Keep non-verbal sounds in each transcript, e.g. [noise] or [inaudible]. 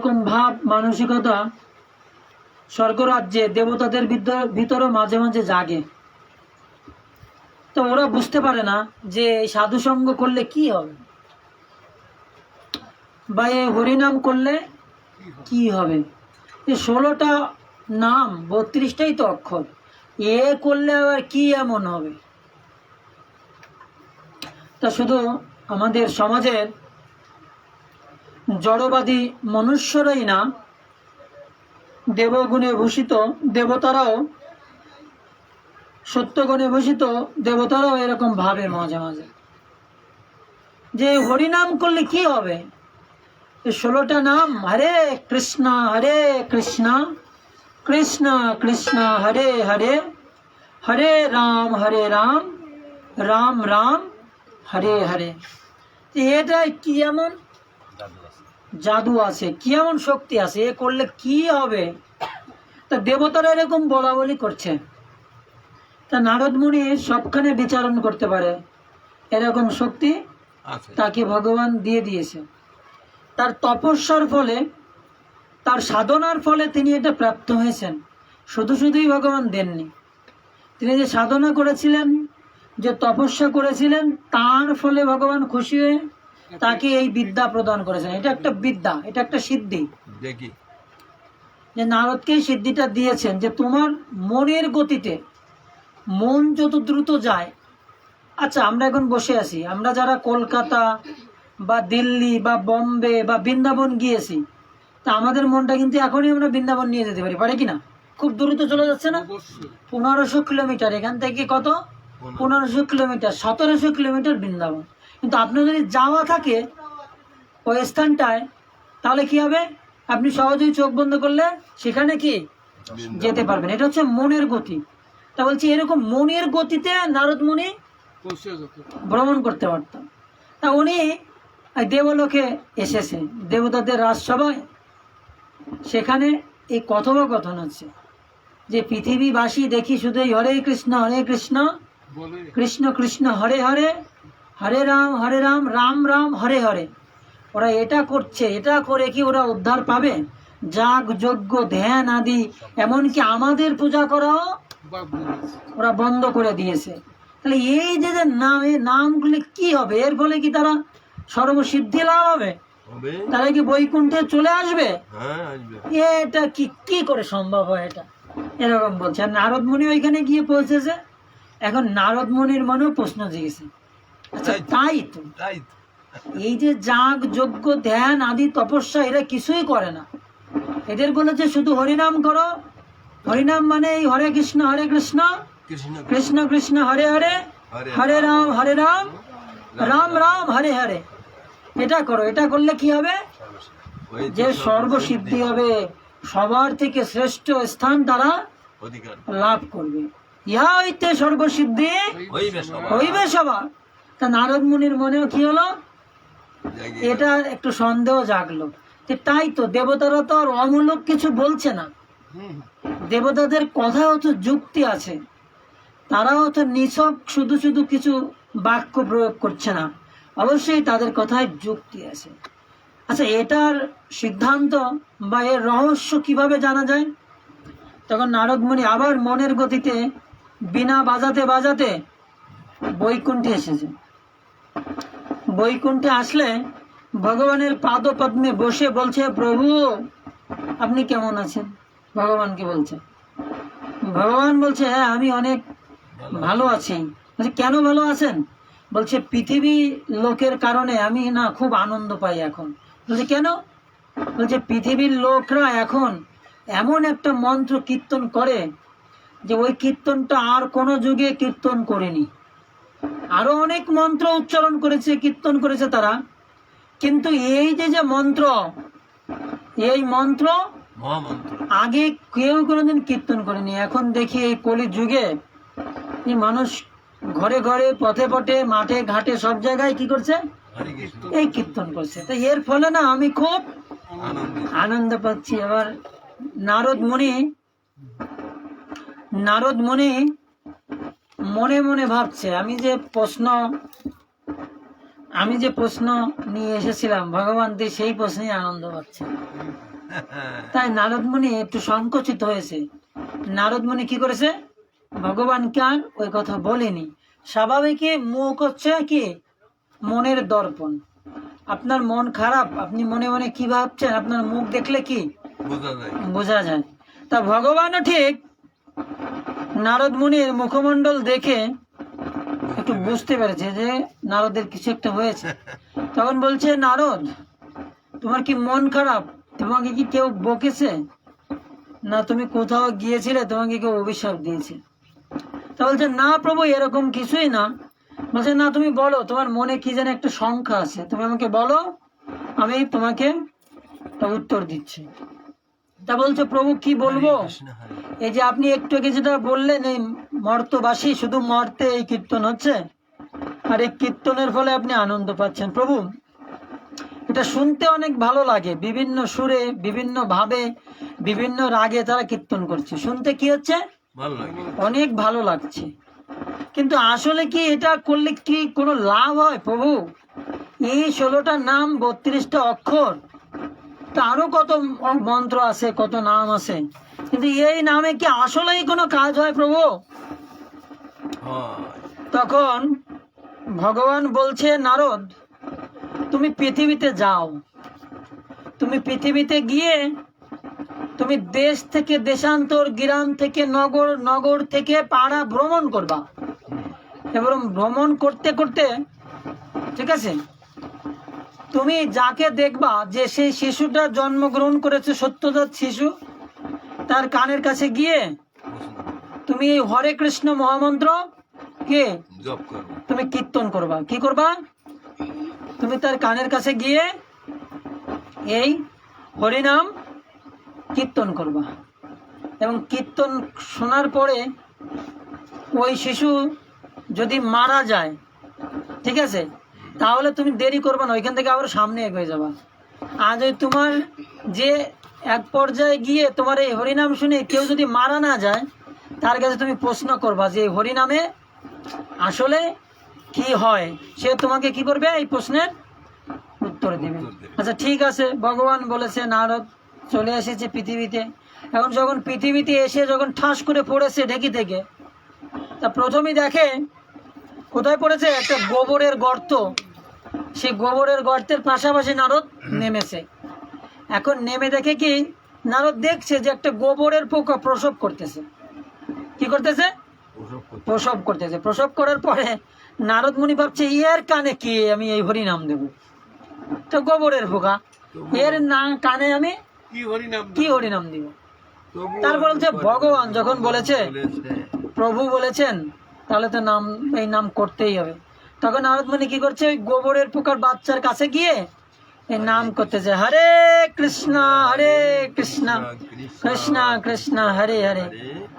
এরকম ভাব, মানসিকতা স্বর্গরাজ্যে দেবতাদের ভিতর- ভিতরও মাঝে মাঝে জাগে। তো ওরা বুঝতে পারে না যে সাধু সঙ্গ করলে কি হবে? বা এই হরিনাম করলে কি হবে? এই ষোলোটা নাম, বত্রিশটাই তো অক্ষর। এ করলে আবার কি এমন হবে? তা শুধু আমাদের সমাজের জড়বাদী মনুষ্যরাই না, দেবগুণে ভূষিত দেবতারাও, সত্যগুণে ভূষিত দেবতারাও এরকম ভাবে মাঝে মাঝে। যে হরিনাম করলে কি হবে? ষোলোটা নাম, হরে কৃষ্ণ হরে কৃষ্ণ কৃষ্ণ কৃষ্ণ, হরে হরে হরে রাম হরে রাম রাম রাম, হরে হরে। এটা কি এমন? জাদু আছে কি এমন শক্তি আছে এ করলে কি হবে? তা দেবতারা এরকম বলা বলি করছে। তা নারদ মুনি সবখানে বিচারণ করতে পারে। এরকম শক্তি তাকে ভগবান দিয়ে দিয়েছে। তার তপস্যার ফলে তার সাধনার ফলে তিনি এটা প্রাপ্ত হয়েছেন। শুধু শুধুই ভগবান দেননি। তিনি যে সাধনা করেছিলেন যে তপস্যা করেছিলেন তার ফলে ভগবান খুশি হয়ে তাকে এই বিদ্যা প্রদান করেছেন। এটা একটা বিদ্যা এটা একটা সিদ্ধি। দেখি যে নারদকে সিদ্ধিটা দিয়েছেন যে তোমার মনের গতিতে মন যত দ্রুত যায় আচ্ছা আমরা এখন বসে আছি আমরা যারা কলকাতা বা দিল্লি বা বম্বে বা বৃন্দাবন গিয়েছি তা আমাদের মনটা কিন্তু এখনই আমরা বৃন্দাবন নিয়ে যেতে পারি পারে কি না? খুব দ্রুত চলে যাচ্ছে না? পনেরোশো কিলোমিটার এখান থেকে কত? পনেরোশো কিলোমিটার সতেরোশো কিলোমিটার বৃন্দাবন। কিন্তু আপনার যদি যাওয়া থাকে ওই স্থানটায় তাহলে কি হবে? আপনি সহজেই চোখ বন্ধ করলে সেখানে কি যেতে পারবেন? এটা হচ্ছে মনের গতি। তা বলছি এরকম মনের গতিতে নারদ মুনি ভ্রমণ করতে পারতাম তা উনি দেবলোকে এসেছে। দেবতাদের রাজসভায়। সেখানে এই কথোপকথন হচ্ছে যে পৃথিবীবাসী দেখি শুধু হরে কৃষ্ণ হরে কৃষ্ণ কৃষ্ণ কৃষ্ণ হরে হরে হরে রাম হরে রাম রাম রাম হরে হরে। ওরা এটা করছে এটা করে কি ওরা উদ্ধার পাবে? যাগ যজ্ঞ ধ্যান আদি এমনকি আমাদের পূজা করাও ওরা বন্ধ করে দিয়েছে। তাহলে এই যে যে নাম এই নামগুলি কি হবে? এর ফলে কি তারা সর্বসিদ্ধি লাভ হবে? তারা কি বৈকুণ্ঠে চলে আসবে? হ্যাঁ এটা কি কি করে সম্ভব হয় এটা? এরকম বলছে। আর নারদ মুনি ওইখানে গিয়ে পৌঁছেছে। এখন নারদ মুনির মনেও প্রশ্ন জেগেছে। আচ্ছা তাই তো তাই তো। এই যে যাগ যজ্ঞ ধ্যান আদি তপস্যা এরা কিছুই করে না। এদের বলেছে শুধু হরিনাম করো। হরিনাম মানে এই হরে কৃষ্ণ হরে কৃষ্ণ। কৃষ্ণ কৃষ্ণ। হরে হরে। হরে রাম হরে রাম। রাম। রাম হরে হরে। এটা করো এটা করলে কি হবে? যে সর্বসিদ্ধি হবে সবার থেকে শ্রেষ্ঠ স্থান তারা লাভ করবে। ইহা হইতে সর্বসিদ্ধি হইবে সবার। তা নারদ মুনির মনেও কি হলো? এটা একটু সন্দেহ জাগলো। তাই তো দেবতারা তো আর অমূলক কিছু বলছে না। দেবতাদের কথাও তো যুক্তি আছে। তারাও তো নিছক শুধু শুধু কিছু বাক্য প্রয়োগ করছে না। অবশ্যই তাদের কথায় যুক্তি আছে। আচ্ছা এটার সিদ্ধান্ত বা এর রহস্য কীভাবে জানা যায়? তখন নারদমণি আবার মনের গতিতে বিনা বাজাতে বাজাতে বৈকুণ্ঠে এসেছে। বৈকুণ্ঠে আসলে ভগবানের পাদ পদ্মে বসে বলছে, প্রভু, আপনি কেমন আছেন? ভগবানকে বলছে? ভগবান বলছে হ্যাঁ আমি অনেক ভালো আছি। বলছে, কেন ভালো আছেন? বলছে, পৃথিবী লোকের কারণে আমি না খুব আনন্দ পাই এখন। বলছে, কেন? বলছে, পৃথিবীর লোকরা এখন এমন একটা মন্ত্র কীর্তন করে যে ওই কীর্তনটা আর কোনো যুগে কীর্তন করেনি। আরও অনেক মন্ত্র উচ্চারণ করেছে কীর্তন করেছে তারা। কিন্তু এই যে যে মন্ত্র এই মন্ত্র আগে কেউ কোনোদিন কীর্তন করেনি। এখন দেখি এই কলি যুগে মানুষ ঘরে ঘরে পথে পথে মাঠে ঘাটে সব জায়গায় কি করছে? এই কীর্তন করছে। তো এর ফলে না আমি খুব আনন্দ পাচ্ছি। এবার নারদ মুনি নারদ মুনি মনে মনে ভাবছে আমি যে প্রশ্ন আমি যে প্রশ্ন নিয়ে এসেছিলাম ভগবান দিয়ে সেই প্রশ্নেই আনন্দ পাচ্ছে। তাই নারদমণি একটু সংকুচিত হয়েছে। নারদমণি কি করেছে? ভগবানকে আর ওই কথা বলেনি। স্বাভাবিকই মুখ হচ্ছে কি? মনের দর্পণ। আপনার মন খারাপ আপনি মনে মনে কি ভাবছেন? আপনার মুখ দেখলে কি? বোঝা যায়। বোঝা যায়। তা ভগবানও ঠিক নারদ মুনির মুখমণ্ডল দেখে একটু বুঝতে পেরেছে যে নারদের কিছু একটা হয়েছে। তখন বলছে, নারদ, তোমার কি মন খারাপ? তোমাকে কি কেউ বকেছে? না, তুমি কোথাও গিয়েছিলে, তোমাকে কেউ অভিশাপ দিয়েছে? তা বলছে, না প্রভু, এরকম কিছুই না। বলছে, না, তুমি বলো, তোমার মনে কি যেন একটা সংখ্যা আছে। তুমি আমাকে বলো, আমি তোমাকে উত্তর দিচ্ছি। তা বলছে প্রভু কি বলব? এই যে আপনি একটু আগে যেটা বললেন এই মর্তবাসী শুধু মর্তে এই কীর্তন হচ্ছে আর এই কীর্তনের ফলে আপনি আনন্দ পাচ্ছেন। প্রভু এটা শুনতে অনেক ভালো লাগে। বিভিন্ন সুরে বিভিন্ন ভাবে বিভিন্ন রাগে তারা কীর্তন করছে। শুনতে কি হচ্ছে? অনেক ভালো লাগছে। কিন্তু আসলে কি এটা করলে কি কোনো লাভ হয় প্রভু? এই ষোলোটা নাম বত্রিশটা অক্ষর। আরও কত মন্ত্র আছে, কত নাম আছে। কিন্তু এই নামে কি আসলেই কোনো কাজ হয় প্রভু? তখন ভগবান বলছে, নারদ, তুমি পৃথিবীতে যাও। তুমি পৃথিবীতে গিয়ে তুমি দেশ থেকে দেশান্তর গ্রাম থেকে নগর নগর থেকে পাড়া ভ্রমণ করবা। এবং ভ্রমণ করতে করতে, ঠিক আছে তুমি যাকে দেখবা যে সেই শিশুটা জন্মগ্রহণ করেছে সত্যজাত শিশু তার কানের কাছে গিয়ে তুমি এই হরে কৃষ্ণ মহামন্ত্র কে? তুমি কীর্তন করবা। কি করবা? তুমি তার কানের কাছে গিয়ে এই হরিনাম কীর্তন করবা। এবং কীর্তন শোনার পরে ওই শিশু যদি মারা যায় ঠিক আছে? তাহলে তুমি দেরি করবে না ওইখান থেকে আবার সামনে এগিয়ে যাবা। আর যদি তোমার যে এক পর্যায়ে গিয়ে তোমার এই হরিনাম শুনে কেউ যদি মারা না যায় তার কাছে তুমি প্রশ্ন করবা যে এই হরিনামে আসলে কি হয়? সে তোমাকে কি করবে? এই প্রশ্নের উত্তর দেবে। আচ্ছা ঠিক আছে ভগবান বলেছে নারদ চলে এসেছে পৃথিবীতে। এখন যখন পৃথিবীতে এসে যখন ঠাস করে পড়েছে ঢেকি থেকে তা প্রথমেই দেখে কোথায় পড়েছে? একটা গোবরের গর্ত। সেই গোবরের গর্তের পাশাপাশি নারদ নেমেছে। এখন নেমে দেখে কি নারদ দেখছে যে একটা গোবরের পোকা প্রসব করতেছে। কি করতেছে? প্রসব করতেছে। প্রসব করার পরে নারদ মুনি ভাবছে এর কানে কি? আমি এই হরি নাম দেব। তো গোবরের পোকা। এর না কানে আমি কি হরি নাম দিব? তারপর বলছে ভগবান যখন বলেছে? প্রভু বলেছেন তাহলে তো নাম এই নাম করতেই হবে। তখন মুনি কি করছে? ওই গোবরের পোকার বাচ্চার কাছে গিয়ে এই নাম করতেছে হরে কৃষ্ণ হরে কৃষ্ণ কৃষ্ণ কৃষ্ণ হরে হরে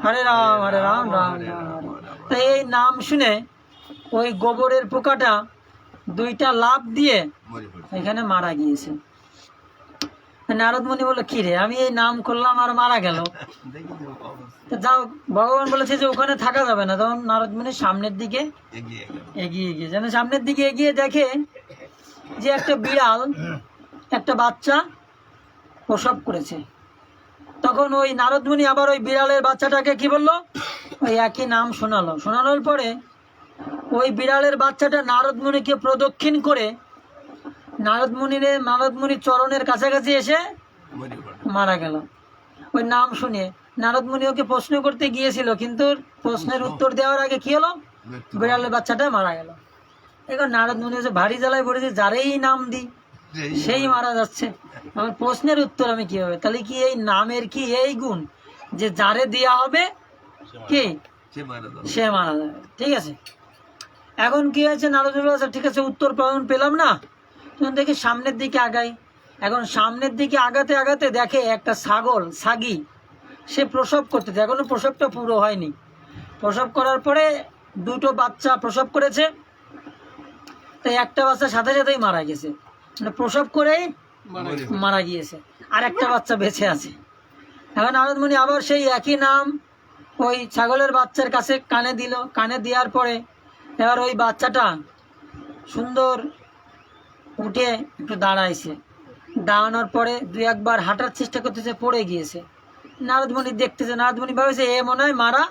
হরে রাম হরে রাম রাম রাম তো এই নাম শুনে ওই গোবরের পোকাটা দুইটা লাভ দিয়ে এখানে মারা গিয়েছে। নারদ মুনি বলল কি রে আমি এই নাম করলাম আর মারা গেল। যাও ভগবান বলেছে যে ওখানে থাকা যাবে না। তখন নারদ মুনি সামনের দিকে এগিয়ে এগিয়ে গিয়ে যেন সামনের দিকে এগিয়ে দেখে যে একটা বিড়াল একটা বাচ্চা প্রসব করেছে। তখন ওই নারদমণি আবার ওই বিড়ালের বাচ্চাটাকে কি বলল? ওই একই নাম শোনালো। শোনানোর পরে ওই বিড়ালের বাচ্চাটা নারদমণিকে প্রদক্ষিণ করে নারদমণির নারদমণির চরণের কাছাকাছি এসে মারা গেল। ওই নাম শুনে নারদমণি ওকে প্রশ্ন করতে গিয়েছিল, কিন্তু প্রশ্নের উত্তর দেওয়ার আগে কি হলো? বিড়ালের বাচ্চাটা মারা গেল। এখন নারদ মুনি হচ্ছে ভারী জ্বালায় পড়েছে, যারেই নাম দিই, সেই মারা যাচ্ছে। আমার প্রশ্নের উত্তর আমি কি হবে তাহলে কি এই নামের কি এই গুণ যে যারে দেয়া হবে, কি? সে মারা যাবে। ঠিক আছে? এখন কি হয়েছে? নারদ মুনি ঠিক আছে, উত্তর পেলাম না। তখন দেখি সামনের দিকে আগাই। এখন সামনের দিকে আগাতে আগাতে দেখে একটা ছাগল ছাগি সে প্রসব করতেছে। এখনও প্রসবটা পুরো হয়নি। প্রসব করার পরে দুটো বাচ্চা প্রসব করেছে। তাই একটা বাচ্চা সাথে সাথেই মারা গেছে। মানে প্রসব করেই মারা গিয়েছে। আর একটা বাচ্চা বেঁচে আছে। এখন আনন্দমণি আবার সেই একই নাম ওই ছাগলের বাচ্চার কাছে কানে দিল। কানে দেওয়ার পরে এবার ওই বাচ্চাটা সুন্দর উঠে একটু দাঁড়াইছে। দাঁড়ানোর পরে দু একবার হাঁটার চেষ্টা করতেছে পড়ে গিয়েছে। নারদমণি দেখতেছে নারদমণি ভাবেছে এ মনে হয় মারা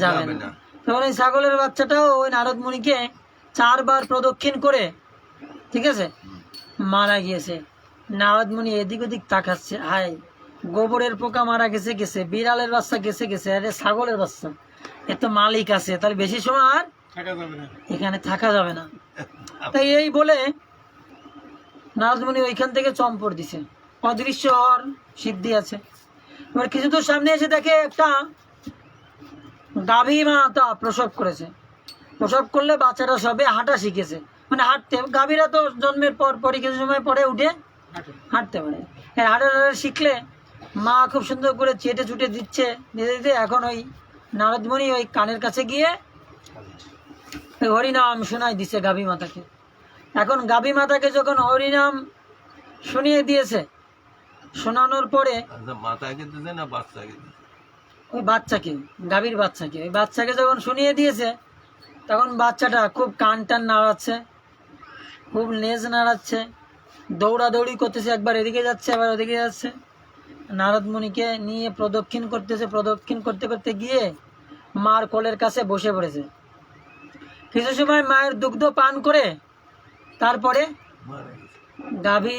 যাবে না। তখন এই ছাগলের বাচ্চাটাও ওই নারদমণিকে চারবার প্রদক্ষিণ করে ঠিক আছে মারা গিয়েছে। নারদমণি এদিক ওদিক তাকাচ্ছে হাই গোবরের পোকা মারা গেছে গেছে বিড়ালের বাচ্চা গেছে গেছে আরে ছাগলের বাচ্চা। এ তো মালিক আছে তাহলে বেশি সময় আর এখানে থাকা যাবে না। [laughs] তাই এই বলে নারদমণি ওইখান থেকে চম্পর দিছে। অদৃশ্য হওয়ার সিদ্ধি আছে। এবার কিছু দূর সামনে এসে দেখে একটা গাভী মাতা প্রসব করেছে। প্রসব করলে বাচ্চাটা সবে হাঁটা শিখেছে। মানে হাঁটতে গাভীরা তো জন্মের পর পরই কিছু সময় পরে উঠে হাঁটতে পারে। হ্যাঁ হাঁটা হাঁটা শিখলে মা খুব সুন্দর করে চেটে চুটে দিচ্ছে দিতে দিতে এখন ওই নারদমণি ওই কানের কাছে গিয়ে হরিনাম শোনাই দিছে গাভী মাতাকে। এখন গাভী মাতাকে যখন হরিনাম শুনিয়ে দিয়েছে শোনানোর পরে আচ্ছা দিতে না বাচ্চাকে ওই বাচ্চাকে গাভীর বাচ্চাকে। ওই বাচ্চাকে যখন শুনিয়ে দিয়েছে তখন বাচ্চাটা খুব কান টান নাড়াচ্ছে খুব নেজ নাড়াচ্ছে দৌড়াদৌড়ি করতেছে একবার এদিকে যাচ্ছে আবার ওদিকে যাচ্ছে। নারদমণিকে নিয়ে প্রদক্ষিণ করতেছে প্রদক্ষিণ করতে করতে গিয়ে মার কোলের কাছে বসে পড়েছে। কিছু সময় মায়ের দুগ্ধ পান করে তারপরে গাভী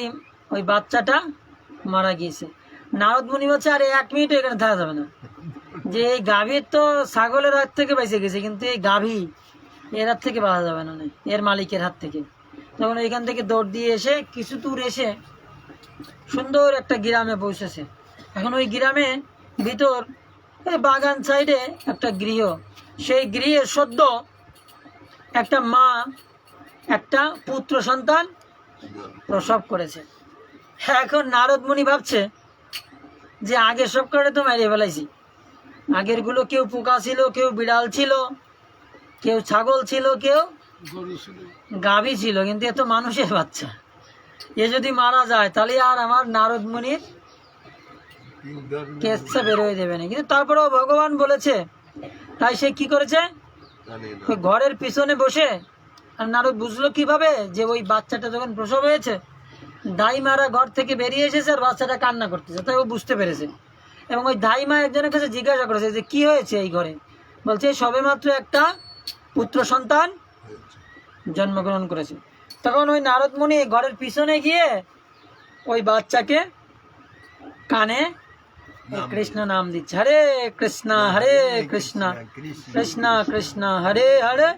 ওই বাচ্চাটা মারা গিয়েছে। নারদ মুনি বলছে, আরে, এক মিনিট এখানে থাকা যাবে না। যে এই গাভীর তো ছাগলের হাত থেকে বেঁচে গেছে, কিন্তু এই গাভী এর হাত থেকে বাঁচা যাবে না, এর মালিকের হাত থেকে। তখন এখান থেকে দৌড় দিয়ে এসে কিছু দূর এসে সুন্দর একটা গ্রামে পৌঁছেছে। এখন ওই গ্রামে ভিতর বাগান সাইডে একটা গৃহ। সেই গৃহে সদ্য একটা মা একটা পুত্র সন্তান প্রসব করেছে। হ্যাঁ এখন নারদ মুনি ভাবছে যে আগে সব করে তো মেরে ফেলাইছি। আগেরগুলো কেউ পোকা ছিল কেউ বিড়াল ছিল কেউ ছাগল ছিল কেউ গাভী ছিল কিন্তু এ তো মানুষের বাচ্চা। এ যদি মারা যায় তাহলে আর আমার নারদ মুনির কেসটা বের হয়ে যাবে না। কিন্তু তারপরেও ভগবান বলেছে তাই সে কি করেছে? ঘরের পিছনে বসে আর নারদ বুঝলো কীভাবে যে ওই বাচ্চাটা যখন প্রসব হয়েছে, দাইমারা ঘর থেকে বেরিয়ে এসেছে আর বাচ্চাটা কান্না করতেছে, তাই ও বুঝতে পেরেছে। এবং ওই দাইমা একজনের কাছে জিজ্ঞাসা করেছে যে, কি হয়েছে এই ঘরে? বলছে সবেমাত্র একটা পুত্র সন্তান জন্মগ্রহণ করেছে। তখন ওই নারদমণি ঘরের পিছনে গিয়ে ওই বাচ্চাকে কানে কৃষ্ণ নাম দিচ্ছে। হরে কৃষ্ণ হরে কৃষ্ণ কৃষ্ণ। কৃষ্ণ। হরে হরে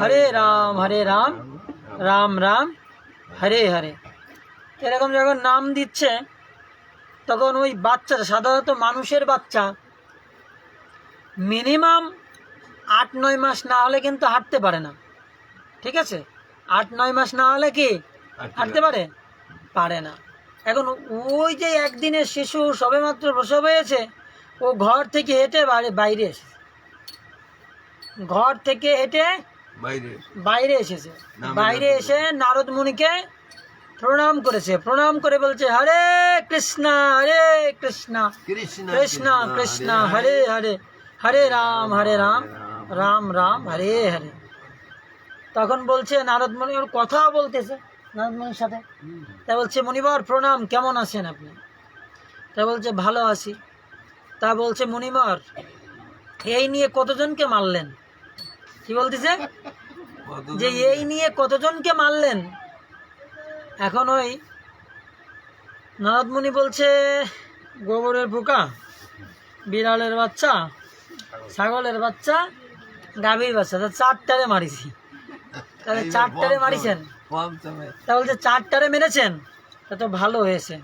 হরে রাম হরে রাম রাম রাম হরে হরে। এরকম যখন নাম দিচ্ছে তখন ওই বাচ্চাটা সাধারণত মানুষের বাচ্চা মিনিমাম আট নয় মাস না হলে কিন্তু হাঁটতে পারে না। ঠিক আছে? আট নয় মাস না হলে কি? হাঁটতে পারে? পারে না। এখন ওই যে একদিনের শিশু সবেমাত্র প্রসব হয়েছে ও ঘর থেকে হেঁটে বাইরে এসেছে। ঘর থেকে হেঁটে বাইরে এসেছে। বাইরে এসে নারদ মুনিকে প্রণাম করেছে। প্রণাম করে বলছে হরে কৃষ্ণ হরে কৃষ্ণ কৃষ্ণ কৃষ্ণ কৃষ্ণ হরে হরে হরে রাম হরে রাম রাম রাম হরে হরে। তখন বলছে নারদ মুনি ওর কথা বলতেছে। নারদ সাথে। তা বলছে মণিবর প্রণাম কেমন আছেন আপনি? তা বলছে ভালো আছি। তা বলছে মণিবর এই নিয়ে কতজনকে মারলেন? কি বলতেছে? যে এই নিয়ে কতজনকে মারলেন? এখন ওই নারদমণি বলছে গোবরের পোকা বিড়ালের বাচ্চা ছাগলের বাচ্চা গাভীর বাচ্চা। তা চারটারে মারিছি। তাহলে চারটারে মারিছেন। তা বলছে চারটারে মেরেছেন তা তো ভালো হয়েছে।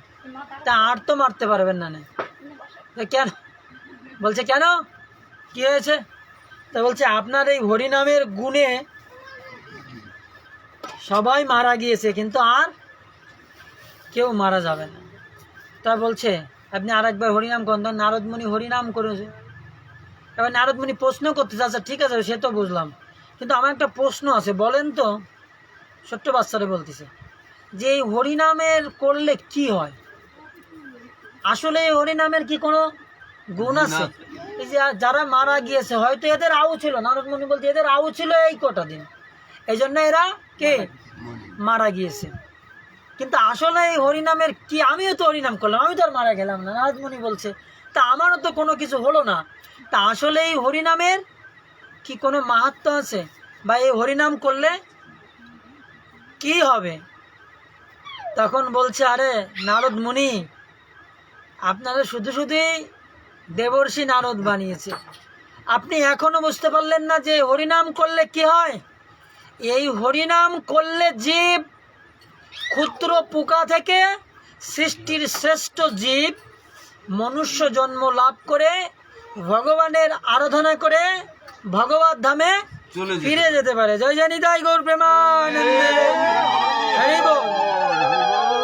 তা আর তো মারতে পারবেন না কেন? বলছে কেন? কি হয়েছে? তা বলছে আপনার এই হরিনামের গুণে সবাই মারা গিয়েছে কিন্তু আর কেউ মারা যাবে না। তা বলছে আপনি আর একবার হরিনাম করেন। নারদমণি হরিনাম করেছে। এবার নারদমণি প্রশ্ন করতেছে আচ্ছা ঠিক আছে সে তো বুঝলাম। কিন্তু আমার একটা প্রশ্ন আছে বলেন তো ছোট্ট বাচ্চারা বলতেছে যে এই হরিনামের করলে কি হয়? আসলে এই হরিনামের কি কোনো গুণ আছে? এই যে যারা মারা গিয়েছে হয়তো এদের আউ ছিল নারদমণি বলতে এদের আউ ছিল এই কটা দিন। এই জন্য এরা কে? মারা গিয়েছে কিন্তু আসলে এই হরিনামের কি আমিও তো হরিনাম করলাম আমি তো আর মারা গেলাম না নারদমণি বলছে। তা আমারও তো কোনো কিছু হলো না। তা আসলে এই হরিনামের কি কোনো মাহাত্ম আছে? বা এই হরিনাম করলে কি হবে? তখন বলছে, আরে নারদ মুনি, আপনারা শুধু শুধুই দেবর্ষি নারদ বানিয়েছে আপনি এখনও বুঝতে পারলেন না যে হরিনাম করলে কি হয়? এই হরিনাম করলে জীব ক্ষুদ্র পোকা থেকে সৃষ্টির শ্রেষ্ঠ জীব মনুষ্য জন্ম লাভ করে ভগবানের আরাধনা করে ভগবত ধামে ফিরে যেতে পারে। জয় জানি তাই গৌর প্রেমানন্দে।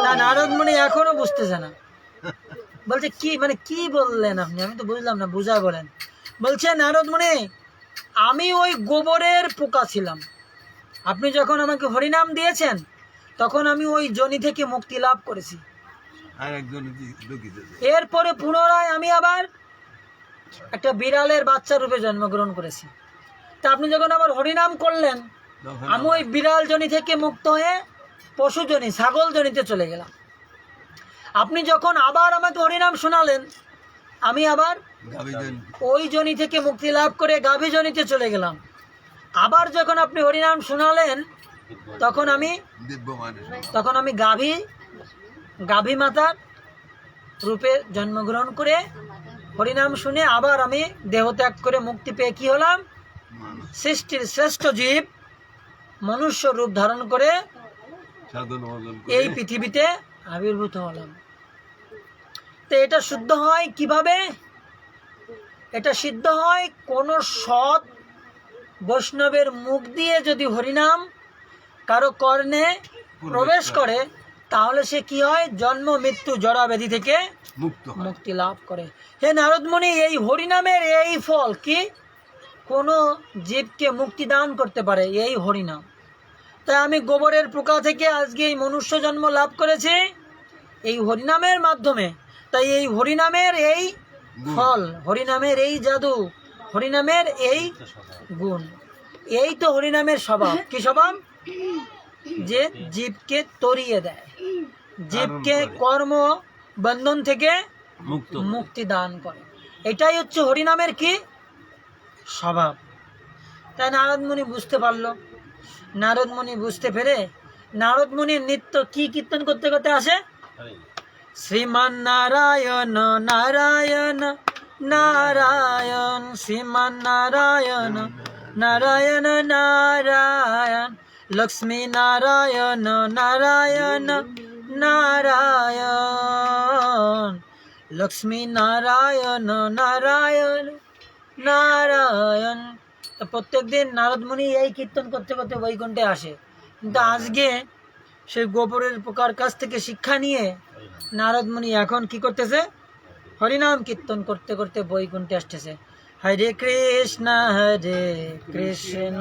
না নারদ মুনি এখনও বুঝতেছে না। বলছে কি? মানে কি বললেন আপনি? আমি তো বুঝলাম না বুঝায় বলেন। বলছে নারদ মুনি আমি ওই গোবরের পোকা ছিলাম। আপনি যখন আমাকে হরিনাম দিয়েছেন তখন আমি ওই জনি থেকে মুক্তি লাভ করেছি। এরপরে পুনরায় আমি আবার একটা বিড়ালের বাচ্চা রূপে জন্মগ্রহণ করেছি। তা আপনি যখন আবার হরিনাম করলেন আমি ওই বিড়াল জনি থেকে মুক্ত হয়ে পশু জনি ছাগল জনিতে চলে গেলাম। আপনি যখন আবার আমাকে হরিনাম শোনালেন আমি আবার ওই জনি থেকে মুক্তি লাভ করে গাভী জনিতে চলে গেলাম। আবার যখন আপনি হরিনাম শোনালেন তখন আমি তখন আমি গাভী গাভী মাতার রূপে জন্মগ্রহণ করে হরিনাম শুনে আবার আমি দেহত্যাগ করে মুক্তি পেয়ে কি হলাম? সৃষ্টির শ্রেষ্ঠ জীব মনুষ্য রূপ ধারণ করে এই পৃথিবীতে আবির্ভূত হলাম। তো এটা শুদ্ধ হয় কীভাবে? এটা সিদ্ধ হয় কোন সৎ বৈষ্ণবের মুখ দিয়ে যদি হরিনাম কারও কর্ণে প্রবেশ করে তাহলে সে কি হয়? জন্ম মৃত্যু জড়া ব্যাধি থেকে মুক্ত মুক্তি লাভ করে। হে নারদমণি এই হরিনামের এই ফল কি? কোনো জীবকে মুক্তি দান করতে পারে এই হরিনাম। তাই আমি গোবরের পোকা থেকে আজকে এই মনুষ্য জন্ম লাভ করেছি এই হরিনামের মাধ্যমে। তাই এই হরিনামের এই ফল হরিনামের এই জাদু হরিনামের এই গুণ। এই তো হরিনামের স্বভাব। কি স্বভাব? যে জীবকে তরিয়ে দেয়। জীবকে কর্ম বন্ধন থেকে মুক্ত মুক্তি দান করে। এটাই হচ্ছে হরিনামের কি? স্বভাব। তাই নারদ মুনি বুঝতে পারল। নারদ মুনি বুঝতে পেরে নারদ মুনির নিত্য কি কীর্তন করতে করতে আসে? শ্রীমান নারায়ণ নারায়ণ নারায়ণ শ্রীমান নারায়ণ নারায়ণ নারায়ণ। লক্ষ্মী নারায়ণ নারায়ণ নারায়ণ লক্ষ্মী নারায়ণ নারায়ণ নারায়ণ তো প্রত্যেকদিন নারদমণি এই কীর্তন করতে করতে বৈকুণ্ঠে আসে। কিন্তু আজকে সেই গোবরের পোকার কাছ থেকে শিক্ষা নিয়ে নারদমণি এখন কি করতেছে? হরিনাম কীর্তন করতে করতে বৈকুণ্ঠে আসতেছে। হরে কৃষ্ণ হরে কৃষ্ণ।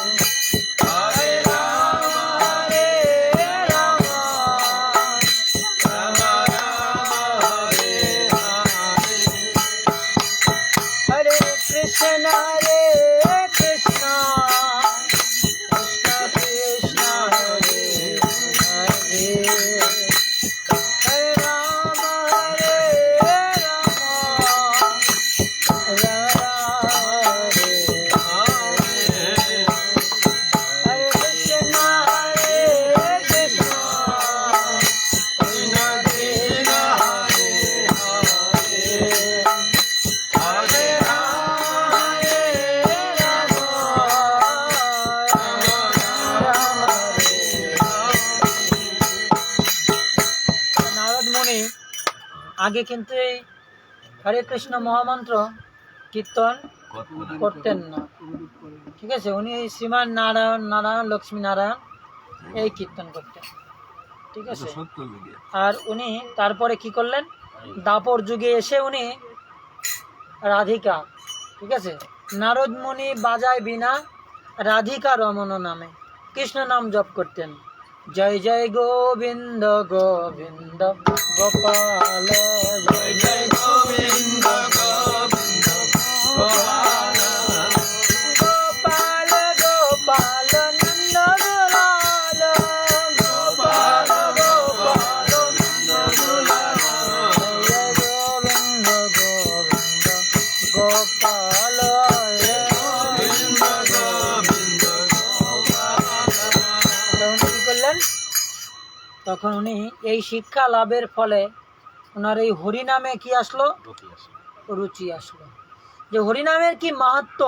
হরে আগে কিন্তু এই হরে কৃষ্ণ মহামন্ত্র কীর্তন করতেন না। ঠিক আছে উনি এই শ্রীমান নারায়ণ নারায়ণ লক্ষ্মী নারায়ণ এই কীর্তন করতেন। ঠিক আছে? আর উনি তারপরে কি করলেন? দাপর যুগে এসে উনি রাধিকা ঠিক আছে? নারদ মুনি বাজায় বিনা রাধিকা রমন নামে কৃষ্ণ নাম জপ করতেন। জয় জয় গোবিন্দ গোবিন্দ গোপাল জয় জয় তখন উনি এই শিক্ষা লাভের ফলে ওনার এই হরিনামে কি আসলো? রুচি আসলো। যে হরিনামের কি মাহাত্ম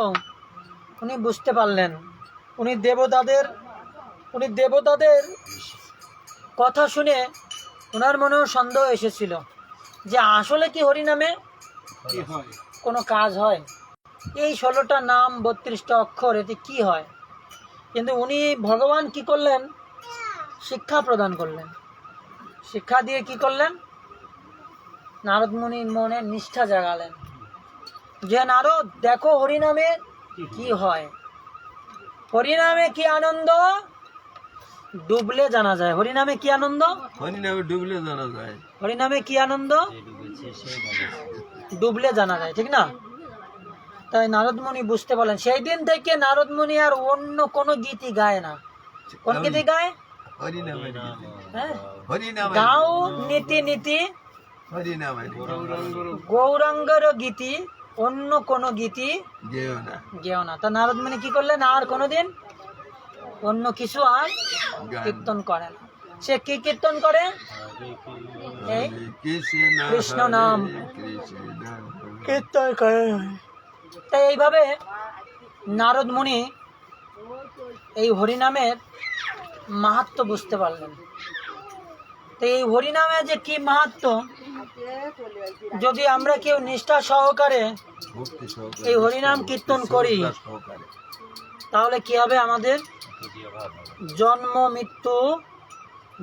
উনি বুঝতে পারলেন। উনি দেবতাদের উনি দেবতাদের কথা শুনে ওনার মনেও সন্দেহ এসেছিল যে আসলে কি হরিনামে কোনো কাজ হয়? এই ষোলোটা নাম বত্রিশটা অক্ষর এতে কি হয়? কিন্তু উনি ভগবান কি করলেন? শিক্ষা প্রদান করলেন। শিক্ষা দিয়ে কি করলেন? নারদ মুনির মনে নিষ্ঠা জাগালেন। যে নারদ দেখো হরিনামে কি হয়। হরিনামে কি আনন্দ? ডুবলে জানা যায়। হরিনামে কি আনন্দ? হরিনামে ডুবলে জানা যায়। হরিনামে কি আনন্দ? ডুবলে জানা যায় ঠিক না? তাই নারদমণি বুঝতে পারলেন। সেই দিন থেকে নারদমণি আর অন্য কোনো গীতি গায় না। কোন গীতি গায়? হরি নামে হ্যাঁ? গাও নীতি নীতি। হরি গৌরাঙ্গর গীতি অন্য কোনো গীতি? গেও না। তা নারদমণি কি করলেন? আর কোনোদিন? অন্য কিছু আর কীর্তন করে না সে কি কীর্তন করে? এই কৃষ্ণ কৃষ্ণ নাম। কীর্তন করে। তাই এইভাবে নারদ মুনি এই হরিনামের মাহাত্ম বুঝতে পারলেন। তো এই হরিনামে যে কি মাহাত্ম যদি আমরা কেউ নিষ্ঠা সহকারে এই হরিনাম কীর্তন করি তাহলে কি হবে আমাদের? জন্ম মৃত্যু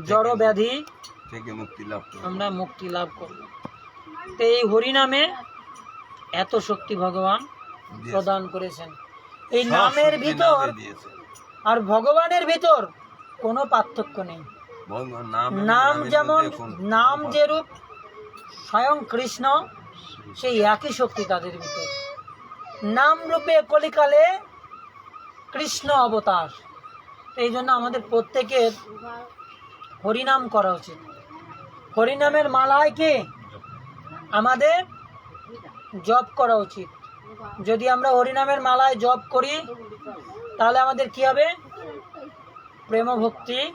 জড় ব্যাধি থেকে মুক্তি লাভ আমরা মুক্তি লাভ করব। তো এই হরিনামে এত শক্তি ভগবান প্রদান করেছেন। এই নামের ভিতর আর ভগবানের ভিতর কোনো পার্থক্য নেই। নাম যেমন নাম যেরূপ স্বয়ং কৃষ্ণ সেই একই শক্তি তাদের ভিতর। নাম রূপে কলিকালে কৃষ্ণ অবতার। এই জন্য আমাদের প্রত্যেকের হরিনাম করা উচিত। হরিনামের মালায় কি আমাদের জপ করা উচিত? যদি আমরা হরিনামের মালায় জপ করি তাহলে আমাদের কি হবে? প্রেম ভক্তি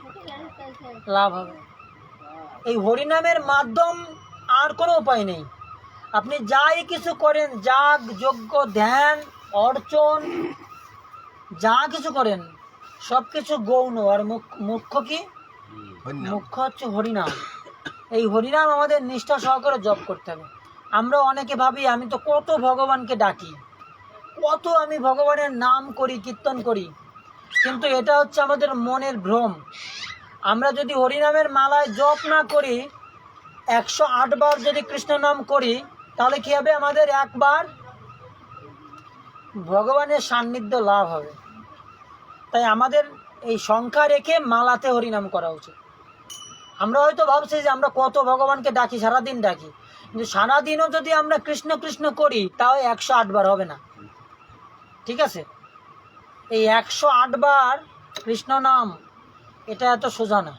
লাভ হবে। এই হরিনামের মাধ্যম আর কোনো উপায় নেই। আপনি যাই কিছু করেন যাগ যজ্ঞ ধ্যান অর্চন যা কিছু করেন সব কিছু গৌণ। আর মুখ- মুখ্য কি? মুখ্য হচ্ছে হরিনাম। এই হরিনাম আমাদের নিষ্ঠা সহকারে জপ করতে হবে। আমরা অনেকে ভাবি আমি তো কত ভগবানকে ডাকি কত আমি ভগবানের নাম করি কীর্তন করি কিন্তু এটা হচ্ছে আমাদের মনের ভ্রম। আমরা যদি হরিনামের মালায় জপ না করি, একশো বার যদি কৃষ্ণ নাম করি, তাহলে কি হবে? আমাদের একবার ভগবানের সান্নিধ্য লাভ হবে। তাই আমাদের এই সংখ্যা রেখে মালাতে হরিনাম করা উচিত। আমরা হয়তো ভাবছি যে আমরা কত ভগবানকে ডাকি, সারাদিন ডাকি। কিন্তু সারাদিনও যদি আমরা কৃষ্ণ কৃষ্ণ করি, তাও একশো বার হবে না। ঠিক আছে? এই একশো বার কৃষ্ণ নাম এটা এত সোজা না।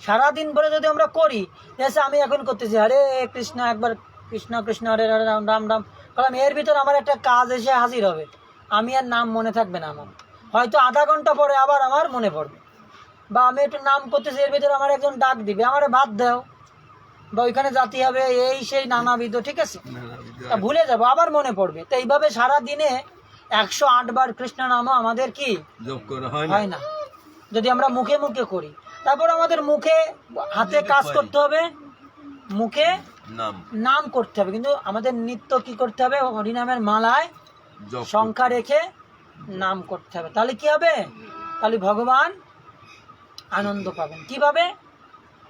সারাদিন ভরে যদি আমরা করি জেসে আমি এখন করতেছি হরে কৃষ্ণ একবার কৃষ্ণ কৃষ্ণ হরে হরে রাম রাম রাম। কারণ এর ভিতর আমার একটা কাজ এসে হাজির হবে। আমি আর নাম মনে থাকবে না আমার। হয়তো আধা ঘণ্টা পরে আবার আমার মনে পড়বে। বা আমি একটু নাম করতেছি এর ভিতরে আমার একজন ডাক দিবে আমার ভাত দাও। বা ওইখানে জাতি হবে এই সেই নানাবিধ ঠিক আছে? তা ভুলে যাব আবার মনে পড়বে। তো এইভাবে সারা দিনে একশো আট বার কৃষ্ণ নামও আমাদের কি? হয় না। যদি আমরা মুখে মুখে করি তারপর আমাদের মুখে হাতে কাজ করতে হবে মুখে নাম। নাম করতে হবে। কিন্তু আমাদের নিত্য কি করতে হবে? হরিনামের মালায় সংখ্যা রেখে নাম করতে হবে। তাহলে কি হবে? তাহলে ভগবান আনন্দ পাবেন। কীভাবে?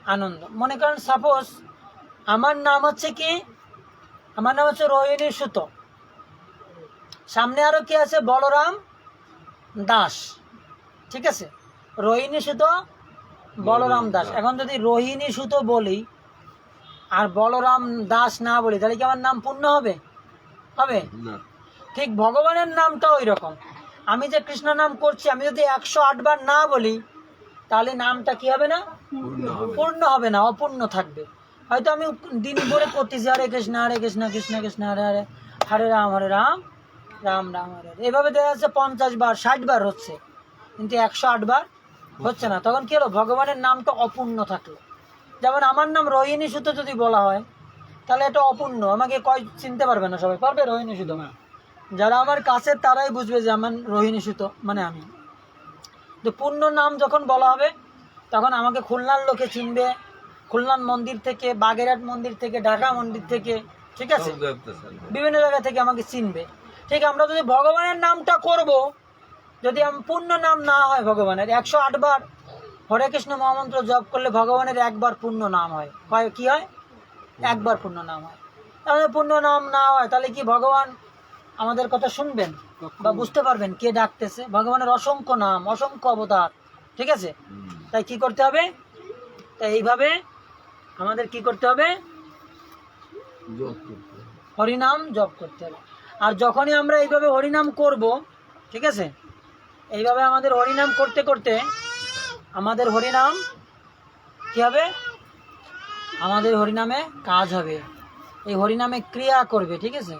আনন্দ। মনে করেন সাপোজ আমার নাম হচ্ছে কি? আমার নাম হচ্ছে রোহিণী সুত সামনে আরও কি আছে? বলরাম দাস। ঠিক আছে? রোহিণী সুত বলরাম দাস। এখন যদি রোহিণী সুত বলি আর বলরাম দাস না বলি তাহলে কি আমার নাম পূর্ণ হবে? হবে? ঠিক ভগবানের নামটা ওই রকম আমি যে কৃষ্ণ নাম করছি আমি যদি একশো বার না বলি তাহলে নামটা কি হবে না? পূর্ণ হবে। পূর্ণ হবে না অপূর্ণ থাকবে। হয়তো আমি দিন ভরে করতেছি হরে কৃষ্ণ হরে কৃষ্ণ কৃষ্ণ কৃষ্ণ হরে হরে হরে রাম হরে রাম। রাম রাম হরে। এভাবে দেখা যাচ্ছে পঞ্চাশ বার ষাট বার হচ্ছে। কিন্তু একশো আট বার হচ্ছে না। তখন কি হলো? ভগবানের নামটা অপূর্ণ থাকল। যেমন আমার নাম রোহিণী সুতো যদি বলা হয় তাহলে এটা অপূর্ণ। আমাকে কয় চিনতে পারবে না সবাই। পারবে রোহিণী সুতো? যারা আমার কাছে তারাই বুঝবে যে আমার রোহিণী সুতো মানে আমি। তো পূর্ণ নাম যখন বলা হবে তখন আমাকে খুলনার লোকে চিনবে। খুলনার মন্দির থেকে বাগেরহাট মন্দির থেকে ঢাকা মন্দির থেকে ঠিক আছে। বিভিন্ন জায়গা থেকে আমাকে চিনবে। ঠিক আমরা যদি ভগবানের নামটা করব যদি আমি পূর্ণ নাম না হয় ভগবানের একশো বার হরে কৃষ্ণ মহামন্ত্র জপ করলে ভগবানের একবার পূর্ণ নাম হয়। কয় কি হয়? একবার পূর্ণ নাম হয়। তাহলে পূর্ণ নাম না হয় তাহলে কি ভগবান আমাদের কথা শুনবেন? বা বুঝতে পারবেন কে ডাকতেছে? ভগবানের অসংখ্য নাম অসংখ্য অবতার ঠিক আছে? তাই কি করতে হবে? তাই এইভাবে আমাদের কি করতে হবে। হরিনাম জপ করতে হবে। আর যখনই আমরা এইভাবে হরিনাম করব, ঠিক আছে? এইভাবে আমাদের হরিনাম করতে করতে আমাদের হরিনাম কি হবে? আমাদের হরিনামে কাজ হবে। এই হরিনামে ক্রিয়া করবে, ঠিক আছে?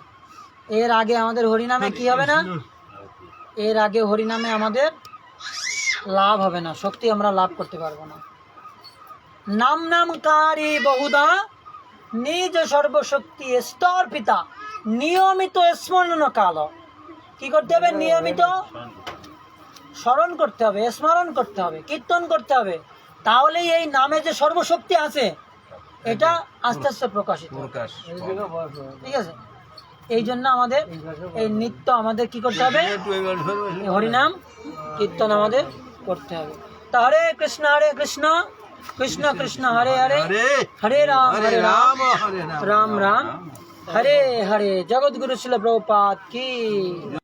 এর আগে আমাদের হরিনামে কি হবে না? এর আগে হরিনামে আমাদের লাভ হবে না। শক্তি আমরা লাভ করতে পারব না। নাম নামকারী বহুদা, নিজ সর্বশক্তি স্তর পিতা। নিয়মিত স্মরণ কাল কি করতে হবে? নিয়মিত স্মরণ করতে হবে স্মরণ করতে হবে কীর্তন করতে হবে। তাহলেই এই নামে যে সর্বশক্তি আছে এটা আস্তে আস্তে প্রকাশিত প্রকাশ ঠিক আছে? এই জন্য আমাদের এই নিত্য আমাদের কি করতে হবে? হরিনাম কীর্তন আমাদের করতে হবে। তা হরে কৃষ্ণ হরে কৃষ্ণ কৃষ্ণ কৃষ্ণ হরে হরে হরে রাম হরে রাম রাম। রাম। হরে হরে জগৎগুরু শিল প্রভুপাত কি